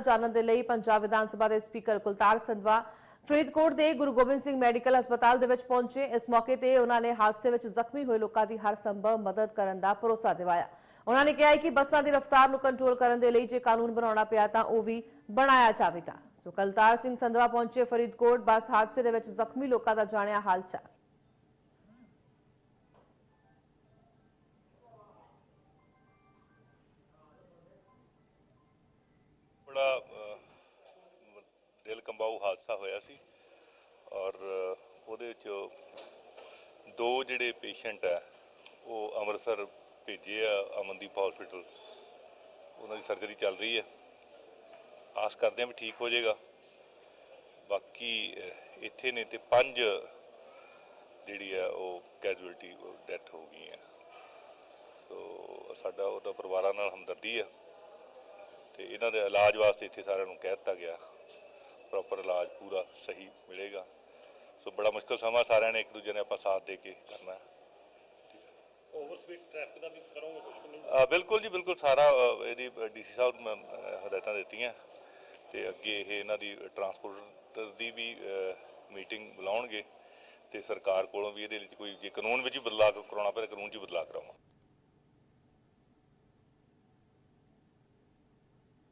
ਨਾਲ ਜਾਣਨ ਦੇ ਲਈ ਪੰਜਾਬ ਵਿਧਾਨ ਸਭਾ ਦੇ ਸਪੀਕਰ ਕੁਲਤਾਰ ਸੰਧਵਾ ਫਰੀਦਕੋਟ ਦੇ ਗੁਰੂ ਗੋਬਿੰਦ ਸਿੰਘ ਮੈਡੀਕਲ ਹਸਪਤਾਲ ਦੇ ਵਿੱਚ ਪਹੁੰਚੇ। ਇਸ ਮੌਕੇ ਤੇ ਉਹਨਾਂ ਨੇ ਹਾਦਸੇ ਵਿੱਚ ਜ਼ਖਮੀ ਹੋਏ ਲੋਕਾਂ ਦੀ ਹਰ ਸੰਭਵ ਮਦਦ ਕਰਨ ਦਾ ਭਰੋਸਾ ਦਿਵਾਇਆ। ਉਹਨਾਂ ਨੇ ਕਿਹਾ ਕਿ ਬੱਸਾਂ ਦੀ ਰਫ਼ਤਾਰ ਨੂੰ ਕੰਟਰੋਲ ਕਰਨ ਦੇ ਲਈ ਜੇ ਕਾਨੂੰਨ ਬਣਾਉਣਾ ਪਿਆ ਤਾਂ ਉਹ ਵੀ ਬਣਾਇਆ ਜਾਵੇਗਾ। ਸੋ ਕੁਲਤਾਰ ਸਿੰਘ ਸੰਧਵਾ ਪਹੁੰਚੇ ਫਰੀਦਕੋਟ। ਬੱਸ ਹਾਦਸੇ ਦੇ ਵਿੱਚ ਜ਼ਖਮੀ ਲੋਕਾਂ ਦਾ ਜਾਣਿਆ ਹਾਲ ਬੜਾ ਦਿਲ ਕੰਬਾਊ ਹਾਦਸਾ ਹੋਇਆ ਸੀ ਔਰ ਉਹਦੇ ਵਿੱਚ ਦੋ ਜਿਹੜੇ ਪੇਸ਼ੈਂਟ ਆ, ਉਹ ਅੰਮ੍ਰਿਤਸਰ ਭੇਜੇ ਆ, ਅਮਨਦੀਪ ਹਸਪੀਟਲ ਉਹਨਾਂ ਦੀ ਸਰਜਰੀ ਚੱਲ ਰਹੀ ਹੈ। ਆਸ ਕਰਦੇ ਹਾਂ ਵੀ ਠੀਕ ਹੋ ਜਾਏਗਾ। ਬਾਕੀ ਇੱਥੇ ਨੇ ਤੇ ਪੰਜ ਜਿਹੜੀ ਆ, ਉਹ ਕੈਜੂਅਲਟੀ ਡੈਥ ਹੋ ਗਈ ਹੈ ਸੋ, ਸਾਡਾ ਉਹਦਾ ਪਰਿਵਾਰਾਂ ਨਾਲ ਹਮਦਰਦੀ ਆ। ਇਹਨਾਂ ਦੇ ਇਲਾਜ ਵਾਸਤੇ ਇੱਥੇ ਸਾਰਿਆਂ ਨੂੰ ਕਹਿ ਦਿੱਤਾ ਗਿਆ। ਪ੍ਰੋਪਰ ਇਲਾਜ ਪੂਰਾ ਸਹੀ ਮਿਲੇਗਾ। ਸੋ ਬੜਾ ਮੁਸ਼ਕਲ ਸਮਾਂ ਸਾਰਿਆਂ ਨੇ ਇੱਕ ਦੂਜੇ ਨੇ ਆਪਾਂ ਸਾਥ ਦੇ ਕੇ ਕਰਨਾ ਹੈ। ਓਵਰ ਸਪੀਡ ਟ੍ਰੈਫਿਕ ਦਾ ਵੀ ਕਰੋਗੇ ਕੁਝ ਕਿ ਨਹੀਂ? ਅ, ਬਿਲਕੁਲ ਜੀ ਬਿਲਕੁਲ ਸਾਰਾ ਇਹਦੀ ਡੀਸੀ ਸਾਹਿਬ ਨੂੰ ਹਦਾਇਤਾਂ ਦਿੱਤੀਆਂ। ਤੇ ਅੱਗੇ ਇਹ ਇਹਨਾਂ ਦੀ ਟਰਾਂਸਪੋਰਟਰ ਦੀ ਵੀ ਮੀਟਿੰਗ ਬੁਲਾਉਣਗੇ। ਤੇ ਸਰਕਾਰ ਕੋਲੋਂ ਵੀ ਇਹਦੇ ਵਿੱਚ ਕੋਈ ਜੇ ਕਾਨੂੰਨ ਵਿੱਚ ਹੀ ਬਦਲਾਅ ਕਰਾਉਣਾ ਤਾਂ ਕਾਨੂੰਨ 'ਚ ਹੀ ਬਦਲਾਅ ਕਰਾਵਾਂ